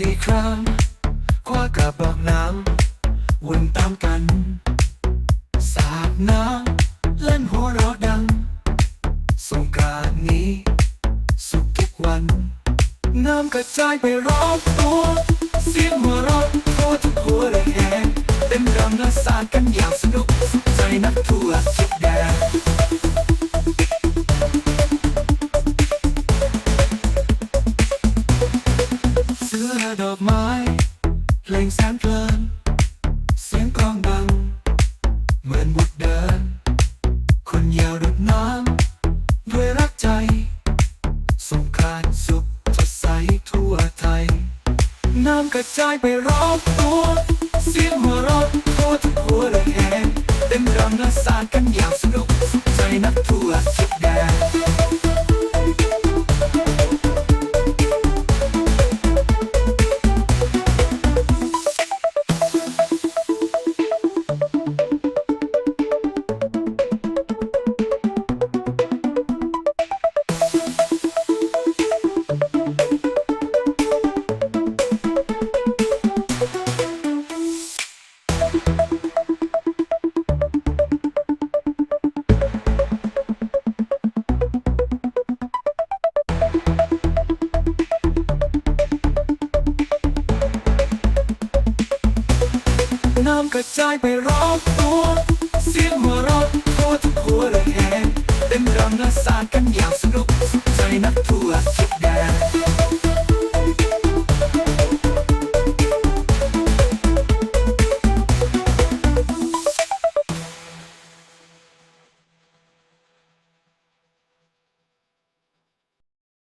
สดใสฟ้าสีครามคว้ากระบอกน้ำวนตามกัน สาดน้ำเล่นหัวเราะดัง สงกรานนี้ สุขทุกวัน น้ำกระจายไปรอบตัว เสียงหัวเราะทั่วทุกหัวเลยแหงเต็มรำและสาดกันอย่างสนุกสุขใจนักทั่ว ดอกไม้ เพลงแสนเพลิน เสียงกลองดัง เหมือนบุตรเดิน คนยาวรดน้ำด้วยรักใจ สงกานต์สุขสดใสทั่วไทย น้ำกระจายไปรอบตัว เสียงหัวเราะทั่วทุกหัวเลยแหงเต็มรำและสาดกันอย่าง น้ำกระจายไปรอบตัว เสียงหัวเราะทั่วทุกหัวเลยแหงเต็มรำและส